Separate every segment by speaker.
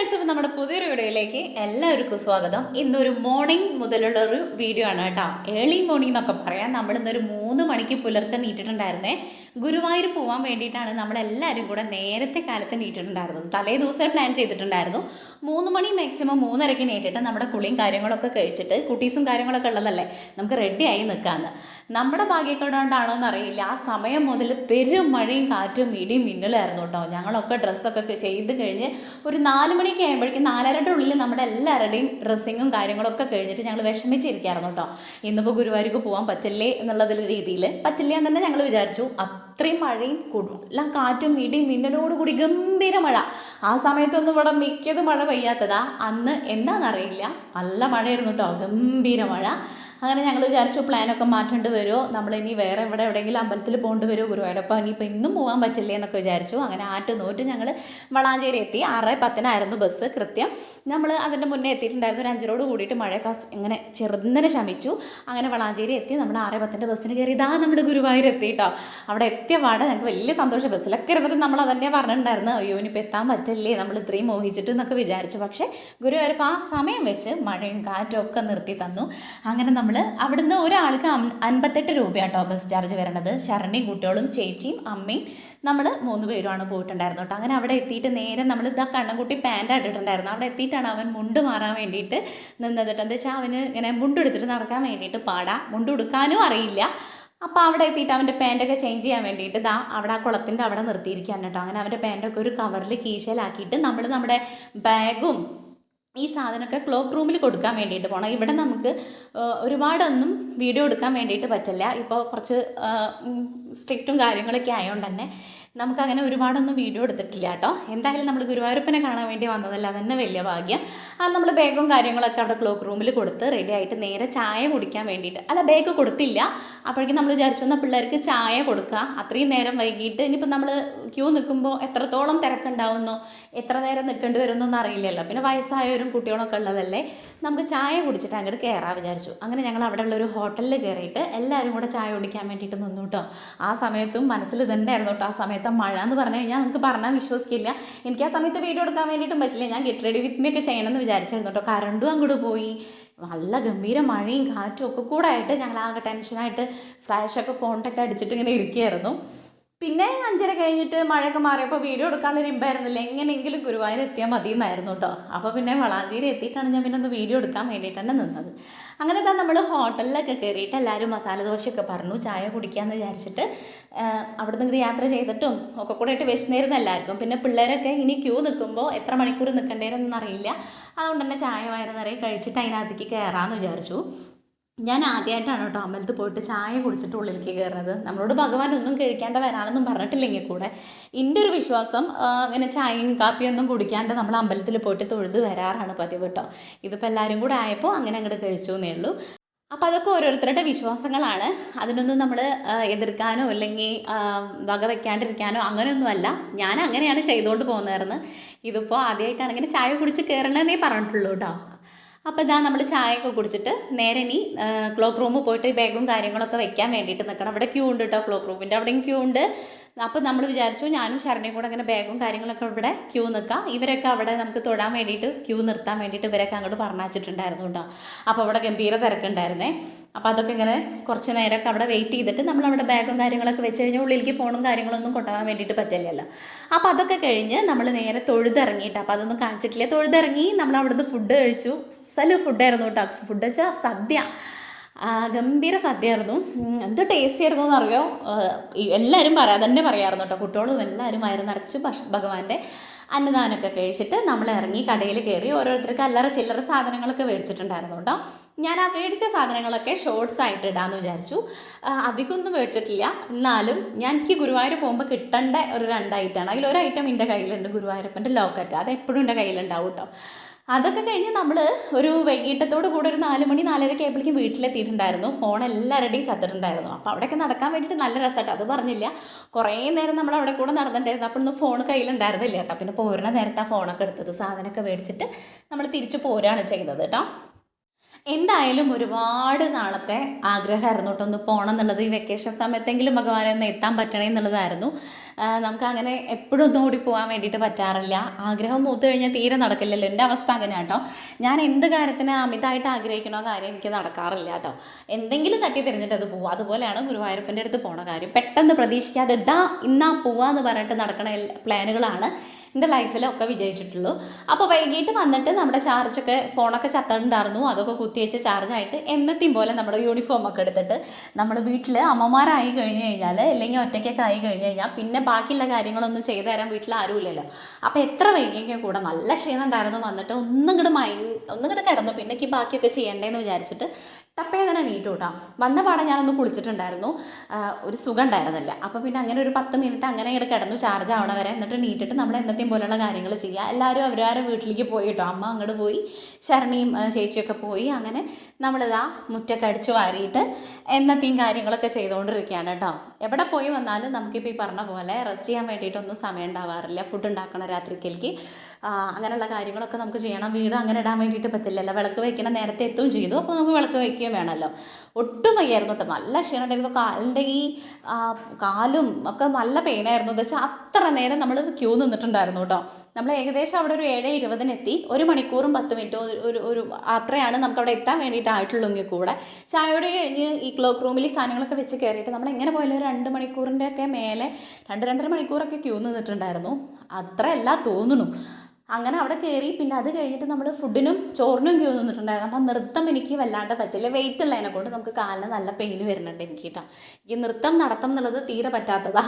Speaker 1: nights of നമ്മുടെ പുതിയൊരു വീഡിയോയിലേക്ക് എല്ലാവർക്കും സ്വാഗതം ഇന്നൊരു മോർണിംഗ് മുതലുള്ള ഒരു വീഡിയോ ആണ് കേട്ടോ ഏർലി മോർണിംഗ് എന്നൊക്കെ പറയാം നമ്മൾ ഇന്നൊരു മൂന്ന് മണിക്ക് പുലർച്ചെ നീട്ടിട്ടുണ്ടായിരുന്നേ ഗുരുവായൂർ പോകാൻ വേണ്ടിയിട്ടാണ് നമ്മളെല്ലാവരും കൂടെ നേരത്തെ കാലത്ത് നീട്ടിട്ടുണ്ടായിരുന്നത് തലേ ദിവസം പ്ലാൻ ചെയ്തിട്ടുണ്ടായിരുന്നു മൂന്ന് മണി മാക്സിമം മൂന്നരയ്ക്ക് നീട്ടിട്ട് നമ്മുടെ കുളിയും കാര്യങ്ങളൊക്കെ കഴിച്ചിട്ട് കുട്ടീസും കാര്യങ്ങളൊക്കെ ഉള്ളതല്ലേ നമുക്ക് റെഡി ആയി നിൽക്കാമെന്ന് നമ്മുടെ ഭാഗ്യക്കേടുകൊണ്ടാണോ എന്നറിയില്ല ആ സമയം മുതൽ പെരും മഴയും കാറ്റും ഇടിയും മിന്നലായിരുന്നു കേട്ടോ ഞങ്ങളൊക്കെ ഡ്രസ്സൊക്കെ ചെയ്ത് കഴിഞ്ഞ് ഒരു നാല് മണിയൊക്കെ ആയപ്പോഴേക്കും നാലരയുടെ ഉള്ളിൽ നമ്മുടെ എല്ലാവരുടെയും ഡ്രസ്സിങ്ങും കാര്യങ്ങളൊക്കെ കഴിഞ്ഞിട്ട് ഞങ്ങൾ വിഷമിച്ചിരിക്കുകയായിരുന്നു കേട്ടോ ഇന്നിപ്പോൾ ഗുരുവായൂർക്ക് പോകാൻ പറ്റില്ലേ എന്നുള്ളതിൽ രീതിയിൽ പറ്റില്ലേ എന്ന് തന്നെ ഞങ്ങൾ വിചാരിച്ചു അത്രയും മഴയും കൂടും എല്ലാം കാറ്റും ഇടിയും മിന്നലോടുകൂടി ഗംഭീര മഴ ആ സമയത്തൊന്നും ഇവിടെ മിക്കത് മഴ പെയ്യാത്തതാ അന്ന് എന്താണെന്നറിയില്ല നല്ല മഴയായിരുന്നു കേട്ടോ ഗംഭീര മഴ അങ്ങനെ ഞങ്ങൾ വിചാരിച്ചു പ്ലാനൊക്കെ മാറ്റേണ്ടി വരുമോ നമ്മളിനി വേറെ എവിടെ എവിടെയെങ്കിലും അമ്പലത്തിൽ പോകേണ്ടി വരുമോ ഗുരുവായൂരപ്പം ഇനിയിപ്പോൾ ഇന്നും പോകാൻ പറ്റില്ലേ എന്നൊക്കെ വിചാരിച്ചു അങ്ങനെ ആറ്റ് നോറ്റ് ഞങ്ങൾ വളാഞ്ചേരി എത്തി ആറ് പത്തിനായിരുന്നു ബസ് കൃത്യം നമ്മൾ അതിൻ്റെ മുന്നേ എത്തിയിട്ടുണ്ടായിരുന്നു ഒരു അഞ്ചരോട് കൂടിയിട്ട് കാസ് ഇങ്ങനെ ചെറുന്നനെ ശമിച്ചു അങ്ങനെ വളാഞ്ചേരി എത്തി നമ്മൾ ആറ് പത്തിൻ്റെ ബസ്സിന് കയറി ഇതാ നമ്മൾ ഗുരുവായൂർ എത്തിയിട്ടോ അവിടെ എത്തിയ പാടെ ഞങ്ങൾക്ക് വലിയ സന്തോഷം ബസ്സിലൊക്കെ ഇരുന്നിട്ട് നമ്മൾ അതന്നെ പറഞ്ഞിട്ടുണ്ടായിരുന്നു അയ്യോ ഇനിയിപ്പോൾ എത്താൻ പറ്റില്ലേ നമ്മൾ ഇത്രയും മോഹിച്ചിട്ട് എന്നൊക്കെ വിചാരിച്ചു പക്ഷേ ഗുരുവായൂരപ്പം ആ സമയം വെച്ച് മഴയും കാറ്റും ഒക്കെ നിർത്തി തന്നു അങ്ങനെ നമ്മൾ അവിടുന്ന് ഒരാൾക്ക് അൻപത്തെട്ട് രൂപയാട്ടോ ബസ് ചാർജ് വരണത് ശരണിയും കുട്ടികളും ചേച്ചിയും അമ്മയും നമ്മൾ മൂന്ന് പേരുമാണ് പോയിട്ടുണ്ടായിരുന്നു കേട്ടോ അങ്ങനെ അവിടെ എത്തിയിട്ട് നേരെ നമ്മൾ ഇതാ കണ്ണൻകുട്ടി പാൻ്റ് ഇട്ടിട്ടുണ്ടായിരുന്നു അവിടെ എത്തിയിട്ടാണ് അവൻ മുണ്ട് മാറാൻ വേണ്ടിയിട്ട് നിന്നത് എന്താ വെച്ചാൽ അവന് ഇങ്ങനെ മുണ്ടെടുത്തിട്ട് നടക്കാൻ വേണ്ടിയിട്ട് പാടാം മുണ്ട് ഉടുക്കാനും അറിയില്ല അപ്പോൾ അവിടെ എത്തിയിട്ട് അവൻ്റെ പാൻറ്റൊക്കെ ചേഞ്ച് ചെയ്യാൻ വേണ്ടിയിട്ട് ദാ അവിടെ ആ കുളത്തിൻ്റെ അവിടെ നിർത്തിയിരിക്കാൻ കേട്ടോ അങ്ങനെ അവൻ്റെ പാൻറ്റൊക്കെ ഒരു കവറിൽ കീശയിലാക്കിയിട്ട് നമ്മൾ നമ്മുടെ ബാഗും ഈ സാധനമൊക്കെ ക്ലോക്ക് റൂമിൽ കൊടുക്കാൻ വേണ്ടിയിട്ട് പോകണം ഇവിടെ നമുക്ക് ഒരുപാടൊന്നും വീഡിയോ എടുക്കാൻ വേണ്ടിയിട്ട് പറ്റില്ല ഇപ്പോൾ കുറച്ച് സ്ട്രിക്റ്റും കാര്യങ്ങളൊക്കെ ആയതുകൊണ്ട് തന്നെ നമുക്കങ്ങനെ ഒരുപാടൊന്നും വീഡിയോ എടുത്തിട്ടില്ല കേട്ടോ എന്തായാലും നമ്മൾ ഗുരുവായൂരപ്പനെ കാണാൻ വേണ്ടി വന്നതല്ല അതന്നെ വലിയ ഭാഗ്യം അത് നമ്മൾ ബാഗും കാര്യങ്ങളൊക്കെ അവിടെ ക്ലോക്ക് റൂമിൽ കൊടുത്ത് റെഡി ആയിട്ട് നേരെ ചായ കുടിക്കാൻ വേണ്ടിയിട്ട് അല്ല ബാഗ് കൊടുത്തില്ല അപ്പോഴേക്കും നമ്മൾ വിചാരിച്ചു എന്നാൽ പിള്ളേർക്ക് ചായ കൊടുക്കുക അത്രയും നേരം വൈകിട്ട് ഇനിയിപ്പോൾ നമ്മൾ ക്യൂ നിൽക്കുമ്പോൾ എത്രത്തോളം തിരക്കുണ്ടാവുന്നോ എത്ര നേരം നിൽക്കേണ്ടി വരുമെന്നൊന്നും അറിയില്ലല്ലോ പിന്നെ വയസ്സായവരും കുട്ടികളൊക്കെ ഉള്ളതല്ലേ നമുക്ക് ചായ കുടിച്ചിട്ട് അങ്ങോട്ട് കയറാൻ വിചാരിച്ചു അങ്ങനെ ഞങ്ങൾ അവിടെ ഉള്ള ഒരു ഹോട്ടലിൽ കയറിയിട്ട് എല്ലാവരും കൂടെ ചായ കുടിക്കാൻ വേണ്ടിയിട്ട് നിന്നു കേട്ടോ ആ സമയത്തും മനസ്സിൽ ആയിരുന്നു കേട്ടോ ആ സമയത്ത് സമയത്ത് മഴ എന്ന് പറഞ്ഞു കഴിഞ്ഞാൽ നിങ്ങൾക്ക് പറഞ്ഞാൽ വിശ്വസിക്കില്ല എനിക്ക് ആ സമയത്ത് വീഡിയോ എടുക്കാൻ വേണ്ടിയിട്ടും പറ്റില്ല ഞാൻ ഗെറ്റ് റെഡി വിത്ത് മീ ഒക്കെ ചെയ്യണമെന്ന് വിചാരിച്ചിരുന്നു കേട്ടോ കറണ്ടും അങ്ങോട്ട് പോയി നല്ല ഗംഭീര മഴയും കാറ്റും ഒക്കെ കൂടെ ആയിട്ട് ഞങ്ങൾ ആകെ ടെൻഷനായിട്ട് ഫ്ലാഷൊക്കെ ഫോണിട്ടൊക്കെ അടിച്ചിട്ട് ഇങ്ങനെ ഇരിക്കുകയായിരുന്നു പിന്നെ അഞ്ചര കഴിഞ്ഞിട്ട് മഴയൊക്കെ മാറിയപ്പോൾ വീഡിയോ എടുക്കാനുള്ള ഇമ്പായിരുന്നില്ല എങ്ങനെയെങ്കിലും ഗുരുവായൂർ എത്തിയാൽ മതി എന്നായിരുന്നു കേട്ടോ അപ്പോൾ പിന്നെ വളാഞ്ചേരി എത്തിയിട്ടാണ് ഞാൻ പിന്നെ ഒന്ന് വീഡിയോ എടുക്കാൻ വേണ്ടിയിട്ടാണ് നിന്നത് അങ്ങനെ തന്നെ നമ്മൾ ഹോട്ടലിലൊക്കെ കയറിയിട്ട് എല്ലാവരും മസാല ദോശയൊക്കെ പറഞ്ഞു ചായ കുടിക്കാമെന്ന് വിചാരിച്ചിട്ട് അവിടെ നിന്ന് യാത്ര ചെയ്തിട്ടും ഒക്കെ കൂടെ ആയിട്ട് വിശന്നിരുന്ന എല്ലാവർക്കും പിന്നെ പിള്ളേരൊക്കെ ഇനി ക്യൂ നിൽക്കുമ്പോൾ എത്ര മണിക്കൂർ നിൽക്കേണ്ടതെന്നൊന്നും അറിയില്ല അതുകൊണ്ട് തന്നെ ചായ വയറ് നിറയെ കഴിച്ചിട്ട് അതിനകത്തേക്ക് കയറാമെന്ന് വിചാരിച്ചു ഞാൻ ആദ്യമായിട്ടാണ് കേട്ടോ അമ്പലത്തിൽ പോയിട്ട് ചായ കുടിച്ചിട്ട് ഉള്ളിലേക്ക് കയറുന്നത് നമ്മളോട് ഭഗവാൻ ഒന്നും കഴിക്കാണ്ട് വരാനൊന്നും പറഞ്ഞിട്ടില്ലെങ്കിൽ കൂടെ എൻ്റെ ഒരു വിശ്വാസം ഇങ്ങനെ ചായയും കാപ്പിയൊന്നും കുടിക്കാണ്ട് നമ്മൾ അമ്പലത്തിൽ പോയിട്ട് തൊഴുത് വരാറാണ് പതിവ് കേട്ടോ ഇതിപ്പോൾ എല്ലാവരും കൂടെ ആയപ്പോൾ അങ്ങനെ അങ്ങോട്ട് കഴിച്ചു എന്നേ ഉള്ളൂ അപ്പം അതൊക്കെ ഓരോരുത്തരുടെ വിശ്വാസങ്ങളാണ് അതിനൊന്നും നമ്മൾ എതിർക്കാനോ അല്ലെങ്കിൽ വക വയ്ക്കാണ്ടിരിക്കാനോ അങ്ങനെയൊന്നുമല്ല ഞാൻ അങ്ങനെയാണ് ചെയ്തുകൊണ്ട് പോകുന്നതായിരുന്നു ഇതിപ്പോൾ ആദ്യമായിട്ടാണ് ഇങ്ങനെ ചായ കുടിച്ച് കയറണമെന്നേ പറഞ്ഞിട്ടുള്ളൂ കേട്ടോ അപ്പോൾ ഇതാ നമ്മൾ ചായയൊക്കെ കുടിച്ചിട്ട് നേരെ ഇനി ക്ലോക്ക് റൂമിൽ പോയിട്ട് ഈ ബാഗും കാര്യങ്ങളൊക്കെ വെക്കാൻ വേണ്ടിയിട്ട് നിൽക്കണം അവിടെ ക്യൂ ഉണ്ട് കേട്ടോ ക്ലോക്ക് റൂമിൻ്റെ അവിടെയും ക്യൂ ഉണ്ട് അപ്പോൾ നമ്മൾ വിചാരിച്ചു ഞാനും ശരണയും കൂടെ അങ്ങനെ ബാഗും കാര്യങ്ങളൊക്കെ ഇവിടെ ക്യൂ നിൽക്കാം ഇവരൊക്കെ അവിടെ നമുക്ക് തൊടാൻ വേണ്ടിയിട്ട് ക്യൂ നിർത്താൻ വേണ്ടിയിട്ട് ഇവരൊക്കെ അങ്ങോട്ട് പറഞ്ഞയച്ചിട്ടുണ്ടായിരുന്നു കേട്ടോ അപ്പോൾ അവിടെ ഗംഭീര തിരക്കുണ്ടായിരുന്നേ അപ്പോൾ അതൊക്കെ ഇങ്ങനെ കുറച്ച് നേരമൊക്കെ അവിടെ വെയിറ്റ് ചെയ്തിട്ട് നമ്മൾ അവിടെ ബാഗും കാര്യങ്ങളൊക്കെ വെച്ച് കഴിഞ്ഞാൽ ഉള്ളിലേക്ക് ഫോണും കാര്യങ്ങളൊന്നും കൊണ്ടുപോകാൻ വേണ്ടിയിട്ട് പറ്റില്ലല്ലോ അപ്പോൾ അതൊക്കെ കഴിഞ്ഞ് നമ്മൾ നേരെ തൊഴുതിറങ്ങിയിട്ട് അപ്പോൾ അതൊന്നും കാണിച്ചിട്ടില്ല തൊഴുതിറങ്ങി നമ്മൾ അവിടുന്ന് ഫുഡ് കഴിച്ചു സലു ഫുഡായിരുന്നു കേട്ടോ ഫുഡ് വെച്ചാൽ സദ്യ ഗംഭീര സദ്യയായിരുന്നു എന്ത് ടേസ്റ്റ് ആയിരുന്നു എന്നറിയോ എല്ലാവരും പറയാ തന്നെ പറയായിരുന്നു കേട്ടോ കുട്ടികളും എല്ലാവരും ആയിരുന്നു നിറച്ച് ഭക്ഷ ഭഗവാന്റെ അന്നദാനമൊക്കെ കഴിച്ചിട്ട് നമ്മൾ ഇറങ്ങി കടയിൽ കയറി ഓരോരുത്തർക്ക് അല്ലറ ചില്ലറ സാധനങ്ങളൊക്കെ മേടിച്ചിട്ടുണ്ടായിരുന്നു കേട്ടോ ഞാൻ ആ മേടിച്ച സാധനങ്ങളൊക്കെ ഷോർട്സ് ആയിട്ട് ഇടാമെന്ന് വിചാരിച്ചു അധികമൊന്നും മേടിച്ചിട്ടില്ല എന്നാലും ഞാൻ എനിക്ക് ഗുരുവായൂർ പോകുമ്പോൾ കിട്ടേണ്ട ഒരു രണ്ട് ഐറ്റമാണ് അതിൽ ഒരു ഐറ്റം എൻ്റെ കയ്യിലുണ്ട് ഗുരുവായൂരപ്പൻ്റെ ലോക്കറ്റ് അത് എപ്പോഴും എൻ്റെ കയ്യിലുണ്ടാവും കേട്ടോ അതൊക്കെ കഴിഞ്ഞ് നമ്മൾ ഒരു വൈകിട്ടത്തോട് കൂടെ ഒരു നാല് മണി നാലരയ്ക്ക് ആയപ്പോഴേക്കും വീട്ടിലെത്തിയിട്ടുണ്ടായിരുന്നു ഫോൺ എല്ലാവരുടെയും ചത്തിട്ടുണ്ടായിരുന്നു അപ്പോൾ അവിടെയൊക്കെ നടക്കാൻ വേണ്ടിയിട്ട് നല്ല രസമായിട്ട് അത് പറഞ്ഞില്ല കുറേ നേരം നമ്മൾ അവിടെ കൂടെ നടന്നിട്ടുണ്ടായിരുന്നു അപ്പോൾ ഒന്ന് ഫോൺ കയ്യിലുണ്ടായിരുന്നില്ല കേട്ടോ പിന്നെ പോരുന്ന നേരത്തെ ആ ഫോണൊക്കെ എടുത്തത് സാധനമൊക്കെ മേടിച്ചിട്ട് നമ്മൾ തിരിച്ച് പോരാണ് ചെയ്തത് കേട്ടോ എന്തായാലും ഒരുപാട് നാളത്തെ ആഗ്രഹമായിരുന്നു കേട്ടോ ഒന്ന് പോകണം എന്നുള്ളത് ഈ വെക്കേഷൻ സമയത്തെങ്കിലും ഭഗവാനെ ഒന്ന് എത്താൻ പറ്റണേ എന്നുള്ളതായിരുന്നു നമുക്ക് അങ്ങനെ എപ്പോഴും ഒന്നും കൂടി പോകാൻ വേണ്ടിയിട്ട് പറ്റാറില്ല ആഗ്രഹം മൂത്ത് കഴിഞ്ഞാൽ തീരെ നടക്കില്ലല്ലോ എൻ്റെ അവസ്ഥ അങ്ങനെ കേട്ടോ ഞാൻ എന്ത് കാര്യത്തിന് അമിതായിട്ട് ആഗ്രഹിക്കണോ കാര്യം എനിക്ക് നടക്കാറില്ല കേട്ടോ എന്തെങ്കിലും തട്ടി തിരിഞ്ഞിട്ട് അത് പോവാം അതുപോലെയാണ് ഗുരുവായൂരപ്പൻ്റെ അടുത്ത് പോണ കാര്യം പെട്ടെന്ന് പ്രതീക്ഷിക്കാതെ ദാ ഇന്നാ പോവാന്ന് പറഞ്ഞിട്ട് നടക്കണ പ്ലാനുകളാണ് എൻ്റെ ലൈഫിലൊക്കെ വിജയിച്ചിട്ടുള്ളൂ അപ്പോൾ വൈകിട്ട് വന്നിട്ട് നമ്മുടെ ചാർജൊക്കെ ഫോണൊക്കെ ചത്തണ്ടായിരുന്നു അതൊക്കെ കുത്തിവെച്ച ചാർജായിട്ട് എന്നത്തെയും പോലെ നമ്മുടെ യൂണിഫോമൊക്കെ എടുത്തിട്ട് നമ്മൾ വീട്ടിൽ അമ്മമാരായി കഴിഞ്ഞ് കഴിഞ്ഞാൽ അല്ലെങ്കിൽ ഒറ്റയ്ക്കൊക്കെ ആയി കഴിഞ്ഞ് കഴിഞ്ഞാൽ പിന്നെ ബാക്കിയുള്ള കാര്യങ്ങളൊന്നും ചെയ്തു തരാൻ വീട്ടിൽ ആരുമില്ലല്ലോ അപ്പോൾ എത്ര വൈകിയൊക്കെ കൂടെ നല്ല ക്ഷീണം ഉണ്ടായിരുന്നു വന്നിട്ട് ഒന്നും കൂടെ മൈ ഒന്നും കൂടെ കിടന്നു പിന്നെ ബാക്കിയൊക്കെ ചെയ്യണ്ടേന്ന് വിചാരിച്ചിട്ട് തപ്പേ തന്നെ നീട്ടു കൂട്ടാം വന്ന പാടെ ഞാനൊന്ന് കുളിച്ചിട്ടുണ്ടായിരുന്നു ഒരു സുഖം ഉണ്ടായിരുന്നില്ല അപ്പോൾ പിന്നെ അങ്ങനെ ഒരു പത്ത് മിനിറ്റ് അങ്ങനെ ഇങ്ങനെ കിടന്നു ചാർജ് ആവണ വരെ എന്നിട്ട് നീട്ടിട്ട് നമ്മൾ എന്നത്തെയും പോലെയുള്ള കാര്യങ്ങൾ ചെയ്യുക എല്ലാവരും അവരവരുടെ വീട്ടിലേക്ക് പോയി കേട്ടോ അമ്മ അങ്ങോട്ട് പോയി ശരണിയും ചേച്ചിയൊക്കെ പോയി അങ്ങനെ നമ്മളിതാ മുറ്റൊക്കെ അടിച്ചു വാരിയിട്ട് എന്നത്തെയും കാര്യങ്ങളൊക്കെ ചെയ്തുകൊണ്ടിരിക്കുകയാണ് കേട്ടോ എവിടെ പോയി വന്നാലും നമുക്കിപ്പോൾ ഈ പറഞ്ഞ പോലെ റെസ്റ്റ് ചെയ്യാൻ വേണ്ടിയിട്ടൊന്നും സമയം ഉണ്ടാവാറില്ല ഫുഡ് ഉണ്ടാക്കണ രാത്രിക്കലേക്ക് അങ്ങനെയുള്ള കാര്യങ്ങളൊക്കെ നമുക്ക് ചെയ്യണം വീട് അങ്ങനെ ഇടാൻ വേണ്ടിയിട്ട് പറ്റില്ലല്ലോ വിളക്ക് വയ്ക്കണം നേരത്തെ എത്തും ചെയ്തു അപ്പോൾ നമുക്ക് വിളക്ക് വയ്ക്കുകയും വേണമല്ലോ ഒട്ടും വയ്യായിരുന്നു ഒട്ടും നല്ല ക്ഷീണം ഉണ്ടായിരുന്നു കാലിൻ്റെ ഈ കാലും ഒക്കെ നല്ല പെയിനായിരുന്നു എന്ന് വെച്ചാൽ അത്ര നേരം നമ്മൾ ക്യൂ നിന്നിട്ടുണ്ടായിരുന്നു കേട്ടോ നമ്മൾ ഏകദേശം അവിടെ ഒരു ഏഴ് ഇരുപതിനെത്തി ഒരു മണിക്കൂറും പത്ത് മിനിറ്റും ഒരു ഒരു അത്രയാണ് നമുക്ക് അവിടെ എത്താൻ വേണ്ടിയിട്ട് എങ്കിൽ കൂടെ ചായയോട് കഴിഞ്ഞ് ഈ ക്ലോക്ക് റൂമിൽ സാധനങ്ങളൊക്കെ വെച്ച് കയറിയിട്ട് നമ്മൾ എങ്ങനെ പോയാലും രണ്ട് മണിക്കൂറിൻ്റെ ഒക്കെ മേലെ രണ്ട് രണ്ടര മണിക്കൂറൊക്കെ ക്യൂ നിന്നിട്ടുണ്ടായിരുന്നു അത്രയല്ല തോന്നുന്നു അങ്ങനെ അവിടെ കയറി പിന്നെ അത് കഴിഞ്ഞിട്ട് നമ്മൾ ഫുഡിനും ചോറിനും ക്യൂ നിന്നിട്ടുണ്ടായിരുന്നു അപ്പം നൃത്തം എനിക്ക് വല്ലാണ്ട് പറ്റില്ല വെയിറ്റ് ഉള്ളതിനെ കൊണ്ട് നമുക്ക് കാലിന് നല്ല പെയിൻ വരുന്നുണ്ട് എനിക്ക് കേട്ടോ ഈ നൃത്തം നടത്തം എന്നുള്ളത് തീരെ പറ്റാത്തതാ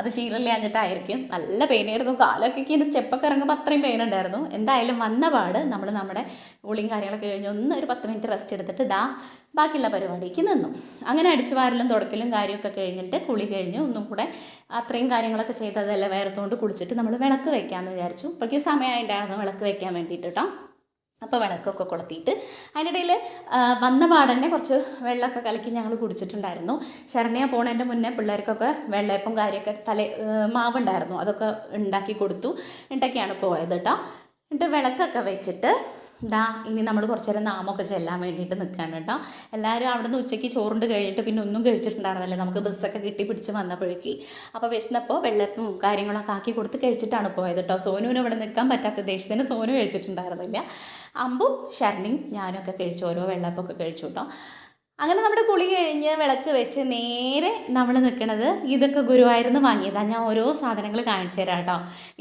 Speaker 1: അത് ശീലമില്ലാഞ്ഞിട്ടായിരിക്കും നല്ല പെയിനായിരുന്നു കാലൊക്കെ എൻ്റെ സ്റ്റെപ്പൊക്കെ ഇറങ്ങുമ്പോൾ അത്രയും പെയിൻ ഉണ്ടായിരുന്നു എന്തായാലും വന്ന പാട് നമ്മൾ നമ്മുടെ കൂളിങ് കാര്യങ്ങളൊക്കെ കഴിഞ്ഞ് ഒന്ന് ഒരു പത്ത് മിനിറ്റ് റെസ്റ്റ് എടുത്തിട്ട് ഇതാ ബാക്കിയുള്ള പരിപാടിക്ക് നിന്നു അങ്ങനെ അടിച്ചു വാരലും തുടക്കലും കാര്യമൊക്കെ കഴിഞ്ഞിട്ട് കുളി കഴിഞ്ഞ് ഒന്നും കൂടെ അത്രയും കാര്യങ്ങളൊക്കെ ചെയ്തതെല്ലാം വേർത്തുകൊണ്ട് കുളിച്ചിട്ട് നമ്മൾ വിളക്ക് വെക്കാമെന്ന് വിചാരിച്ചു ഇപ്പോഴേക്കും സമയമായിട്ടായിരുന്നു വിളക്ക് വെക്കാൻ വേണ്ടിയിട്ട് കേട്ടോ അപ്പോൾ വിളക്കൊക്കെ കൊളുത്തിയിട്ട് അതിൻ്റെ ഇടയിൽ വന്ന പാടന്നെ കുറച്ച് വെള്ളമൊക്കെ കലക്കി ഞങ്ങൾ കുടിച്ചിട്ടുണ്ടായിരുന്നു ശരണ്യ പോണതിൻ്റെ മുന്നേ പിള്ളേർക്കൊക്കെ വെള്ളയപ്പം കാര്യമൊക്കെ തല മാവുണ്ടായിരുന്നു അതൊക്കെ ഉണ്ടാക്കി കൊടുത്തു ഉണ്ടാക്കിയാണ് പോയത് കേട്ടോ എന്നിട്ട് വിളക്കൊക്കെ വെച്ചിട്ട് ദാ ഇനി നമ്മൾ കുറച്ച് നേരം നാമൊക്കെ ചെല്ലാൻ വേണ്ടിയിട്ട് നിൽക്കുകയാണ് കേട്ടോ എല്ലാവരും അവിടെ നിന്ന് ഉച്ചയ്ക്ക് ചോറുണ്ട് കഴിഞ്ഞിട്ട് പിന്നെ ഒന്നും കഴിച്ചിട്ടുണ്ടായിരുന്നില്ല നമുക്ക് ബസ്സൊക്കെ കിട്ടി പിടിച്ച് വന്നപ്പോഴേക്ക് അപ്പോൾ വിശന്നപ്പോൾ വെള്ളപ്പും കാര്യങ്ങളൊക്കെ ആക്കി കൊടുത്ത് കഴിച്ചിട്ടാണ് പോയത് കേട്ടോ സോനുവിന് ഇവിടെ നിൽക്കാൻ പറ്റാത്ത ദേഷ്യത്തിന് സോനു കഴിച്ചിട്ടുണ്ടായിരുന്നില്ല അമ്പും ഷർണിയും ഒക്കെ കഴിച്ചു ഓരോ വെള്ളപ്പൊക്കെ കഴിച്ചു കേട്ടോ അങ്ങനെ നമ്മുടെ കുളി കഴിഞ്ഞ് വിളക്ക് വെച്ച് നേരെ നമ്മൾ നിൽക്കുന്നത് ഇതൊക്കെ ഗുരുവായൂർന്ന് വാങ്ങിയതാണ് ഞാൻ ഓരോ സാധനങ്ങൾ കാണിച്ചു തരാം കേട്ടോ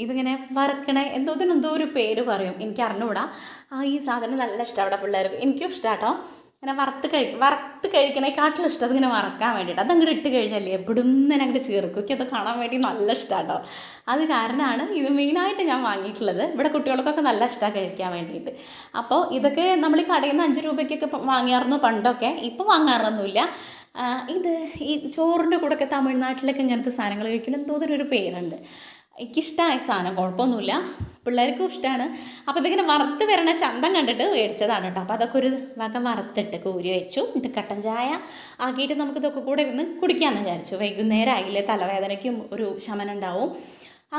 Speaker 1: ഇതിങ്ങനെ വറക്കണ എന്തോ എന്തോ ഒരു പേര് പറയും എനിക്ക് അറിഞ്ഞുകൂടാ ആ ഈ സാധനം നല്ല ഇഷ്ടമാണ് പിള്ളേർക്ക് എനിക്കും ഇഷ്ടം കേട്ടോ ഇങ്ങനെ വറുത്ത് കഴി വറുത്ത് കഴിക്കുന്നതിനെക്കാട്ടിലും ഇഷ്ടം അതിങ്ങനെ വറക്കാൻ വേണ്ടിയിട്ട് അതങ്ങോട്ട് ഇട്ട് കഴിഞ്ഞല്ലേ എവിടുന്ന് അങ്ങോട്ട് ചേർക്കും എനിക്ക് അത് കാണാൻ വേണ്ടി നല്ല കേട്ടോ അത് കാരണമാണ് ഇത് മെയിനായിട്ട് ഞാൻ വാങ്ങിയിട്ടുള്ളത് ഇവിടെ കുട്ടികൾക്കൊക്കെ നല്ല ഇഷ്ടമാണ് കഴിക്കാൻ വേണ്ടിയിട്ട് അപ്പോൾ ഇതൊക്കെ നമ്മൾ ഈ കടയിൽ നിന്ന് അഞ്ച് രൂപയ്ക്കൊക്കെ വാങ്ങിയായിരുന്നു പണ്ടൊക്കെ ഇപ്പോൾ വാങ്ങാറൊന്നുമില്ല ഇത് ഈ ചോറിൻ്റെ കൂടെയൊക്കെ തമിഴ്നാട്ടിലൊക്കെ ഇങ്ങനത്തെ സാധനങ്ങൾ കഴിക്കുന്ന ഒരു പേരുണ്ട് എനിക്കിഷ്ടമായ സാധനം കുഴപ്പമൊന്നുമില്ല പിള്ളേർക്കും ഇഷ്ടമാണ് അപ്പോൾ ഇതിങ്ങനെ വറുത്ത് വരണ ചന്തം കണ്ടിട്ട് മേടിച്ചതാണ് കേട്ടോ അപ്പോൾ അതൊക്കെ ഒരു വക വറുത്തിട്ട് കൂരി വെച്ചു എന്നിട്ട് കട്ടൻ ചായ ആക്കിയിട്ട് നമുക്ക് ഇതൊക്കെ കൂടെ ഇരുന്ന് കുടിക്കാമെന്ന് വിചാരിച്ചു വൈകുന്നേരം ആയില്ലേ തലവേദനയ്ക്കും ഒരു ശമനം ഉണ്ടാവും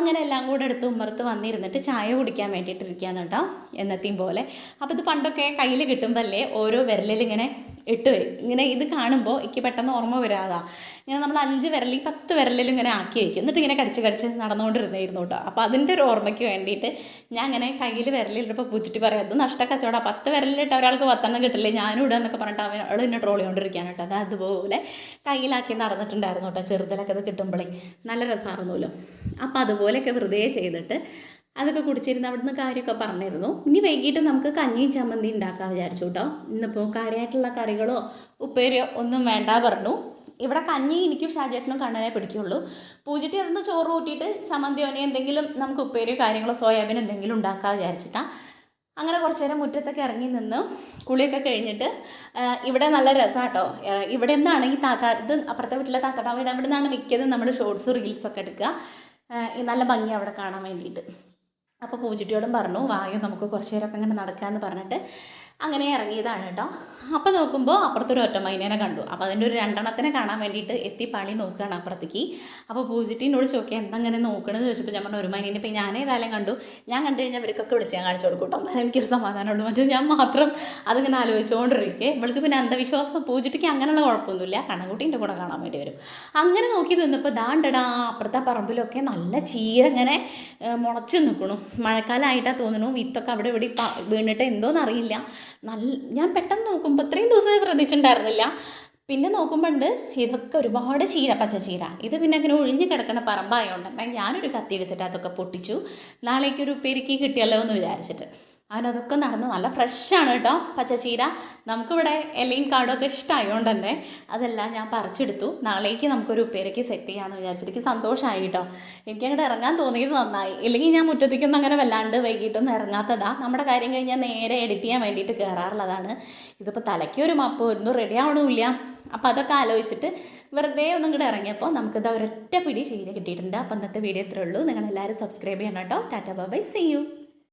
Speaker 1: അങ്ങനെ എല്ലാം കൂടെ എടുത്ത് ഉമ്മർത്ത് വന്നിരുന്നിട്ട് ചായ കുടിക്കാൻ വേണ്ടിയിട്ടിരിക്കുകയാണ് കേട്ടോ എന്നത്തെയും പോലെ അപ്പോൾ ഇത് പണ്ടൊക്കെ കയ്യിൽ കിട്ടുമ്പോൾ അല്ലേ ഓരോ വിരലിൽ ഇങ്ങനെ എട്ട് വരെ ഇങ്ങനെ ഇത് കാണുമ്പോൾ എനിക്ക് പെട്ടെന്ന് ഓർമ്മ വരാതാ ഇങ്ങനെ നമ്മൾ അഞ്ച് വിരലിൽ പത്ത് വിരലിലും ഇങ്ങനെ ആക്കി വയ്ക്കും എന്നിട്ട് ഇങ്ങനെ കടിച്ച് കടിച്ച് നടന്നുകൊണ്ടിരുന്നായിരുന്നു കേട്ടോ അപ്പോൾ അതിൻ്റെ ഒരു ഓർമ്മയ്ക്ക് വേണ്ടിയിട്ട് ഞാൻ അങ്ങനെ കയ്യിൽ വിരലിലിട്ടപ്പോൾ പൂച്ചിട്ട് പറയാം അത് നഷ്ട കച്ചവടം പത്ത് വിരലിലിട്ട് ഒരാൾക്ക് പത്തെണ്ണം കിട്ടില്ലേ ഞാനും ഇടുക എന്നൊക്കെ പറഞ്ഞിട്ട് അവൻ അവൾ എന്നെ ട്രോളി കൊണ്ടിരിക്കുകയാണ് കേട്ടോ അത് അതുപോലെ കയ്യിലാക്കി നടന്നിട്ടുണ്ടായിരുന്നു കേട്ടോ ചെറുതിലൊക്കെ അത് കിട്ടുമ്പോഴേ നല്ല രസമായിരുന്നല്ലോ അപ്പോൾ അതുപോലെയൊക്കെ വെറുതെ ചെയ്തിട്ട് അതൊക്കെ കുടിച്ചിരുന്ന് അവിടുന്ന് കാര്യമൊക്കെ പറഞ്ഞിരുന്നു ഇനി വൈകിട്ട് നമുക്ക് കഞ്ഞിയും ചമ്മന്തി ഉണ്ടാക്കാൻ വിചാരിച്ചു കേട്ടോ ഇന്നിപ്പോൾ കാര്യമായിട്ടുള്ള കറികളോ ഉപ്പേരിയോ ഒന്നും വേണ്ട പറഞ്ഞു ഇവിടെ കഞ്ഞി എനിക്കും ഷാജേട്ടനും കണ്ണനെ പിടിക്കുള്ളൂ പൂജിട്ട് അതൊന്ന് ചോറ് കൂട്ടിയിട്ട് ചമ്മന്തിയോനെ എന്തെങ്കിലും നമുക്ക് ഉപ്പേരിയോ കാര്യങ്ങളോ സോയാബീൻ എന്തെങ്കിലും ഉണ്ടാക്കാൻ വിചാരിച്ചിട്ടാണ് അങ്ങനെ കുറച്ച് നേരം മുറ്റത്തൊക്കെ ഇറങ്ങി നിന്ന് കുളിയൊക്കെ കഴിഞ്ഞിട്ട് ഇവിടെ നല്ല രസമാണ് കേട്ടോ ഇവിടെ നിന്നാണ് ഈ താത്താ ഇത് അപ്പുറത്തെ വീട്ടിലെ താത്താട്ടാവ് അവിടെ നിന്നാണ് മിക്കതും നമ്മുടെ ഷോർട്സ് റീൽസൊക്കെ എടുക്കുക നല്ല ഭംഗി അവിടെ കാണാൻ വേണ്ടിയിട്ട് അപ്പോൾ പൂജിട്ടിയോടും പറഞ്ഞു വായു നമുക്ക് കുറച്ചു നേരമൊക്കെ അങ്ങനെ നടക്കാമെന്ന് പറഞ്ഞിട്ട് അങ്ങനെ ഇറങ്ങിയതാണ് കേട്ടോ അപ്പോൾ നോക്കുമ്പോൾ അപ്പുറത്തൊരു ഒറ്റമൈനേനെ കണ്ടു അപ്പോൾ അതിൻ്റെ ഒരു രണ്ടെണ്ണത്തിനെ കാണാൻ വേണ്ടിയിട്ട് എത്തി പാളി നോക്കുകയാണ് അപ്പുറത്തേക്ക് അപ്പോൾ പൂജിറ്റിനോട് ചോദിക്കുക എന്താ അങ്ങനെ നോക്കണമെന്ന് ചോദിച്ചപ്പോൾ ഞാൻ പറഞ്ഞു ഒരു മൈനേനെ ഇപ്പോൾ ഞാൻ ഏതായാലും കണ്ടു ഞാൻ കണ്ടു കഴിഞ്ഞാൽ ഇവർക്കൊക്കെ വിളിച്ച് ഞാൻ കാണിച്ചു കൊടുക്കും കേട്ടോ എനിക്കൊരു സമാധാനമുള്ളൂ മറ്റേ ഞാൻ മാത്രം അതിങ്ങനെ ആലോചിച്ചുകൊണ്ടിരിക്കേ ഇവൾക്ക് പിന്നെ അന്ധവിശ്വാസം പൂജിറ്റിക്ക് അങ്ങനെയുള്ള കുഴപ്പമൊന്നുമില്ല കണ്ണൻകുട്ടീൻ്റെ കൂടെ കാണാൻ വേണ്ടി വരും അങ്ങനെ നോക്കി നിന്നപ്പോൾ ദാണ്ടടാ അപ്പുറത്തെ പറമ്പിലൊക്കെ നല്ല ചീര ഇങ്ങനെ മുളച്ച് നിൽക്കണു മഴക്കാലമായിട്ടാണ് തോന്നുന്നു വിത്തൊക്കെ അവിടെ ഇവിടെ വീണിട്ട് എന്തോന്നറിയില്ല നല്ല ഞാൻ പെട്ടെന്ന് നോക്കുമ്പോൾ ഇത്രയും ദിവസം ശ്രദ്ധിച്ചിട്ടുണ്ടായിരുന്നില്ല പിന്നെ നോക്കുമ്പോണ്ട് ഇതൊക്കെ ഒരുപാട് ചീര പച്ച ചീര ഇത് പിന്നെ അങ്ങനെ ഒഴിഞ്ഞ് കിടക്കുന്ന പറമ്പായതുകൊണ്ട് ഞാനൊരു കത്തി എടുത്തിട്ട് അതൊക്കെ പൊട്ടിച്ചു നാളേക്കൊരു പെരുക്കി കിട്ടിയല്ലോ എന്ന് വിചാരിച്ചിട്ട് അങ്ങനെ അതൊക്കെ നടന്ന് നല്ല ഫ്രഷാണ് കേട്ടോ പച്ചചീര നമുക്കിവിടെ ഇലയും കാടൊക്കെ ഇഷ്ടമായതുകൊണ്ട് തന്നെ അതെല്ലാം ഞാൻ പറിച്ചെടുത്തു നാളേക്ക് നമുക്കൊരു ഉപ്പേരയ്ക്ക് സെറ്റ് ചെയ്യാമെന്ന് വിചാരിച്ചിട്ട് എനിക്ക് സന്തോഷമായി കേട്ടോ എനിക്ക് അങ്ങോട്ട് ഇറങ്ങാൻ തോന്നിയത് നന്നായി ഇല്ലെങ്കിൽ ഞാൻ മുറ്റത്തേക്കൊന്നും അങ്ങനെ വല്ലാണ്ട് വൈകിട്ടൊന്നും ഇറങ്ങാത്തതാ നമ്മുടെ കാര്യം കഴിഞ്ഞാൽ നേരെ എഡിറ്റ് ചെയ്യാൻ വേണ്ടിയിട്ട് കയറാറുള്ളതാണ് ഇതിപ്പോൾ തലയ്ക്ക് ഒരു മാപ്പ് ഒന്നും റെഡി ആവണമില്ല അപ്പോൾ അതൊക്കെ ആലോചിച്ചിട്ട് വെറുതെ ഒന്നും ഇങ്ങോട്ട് ഇറങ്ങിയപ്പോൾ നമുക്കിത് ഒരൊറ്റ പിടി ചെയ്ത് കിട്ടിയിട്ടുണ്ട് അപ്പോൾ ഇന്നത്തെ വീഡിയോ ഇത്രയേ ഉള്ളൂ നിങ്ങളെല്ലാവരും സബ്സ്ക്രൈബ് ചെയ്യണം കേട്ടോ ടാറ്റ ബൈ സി യു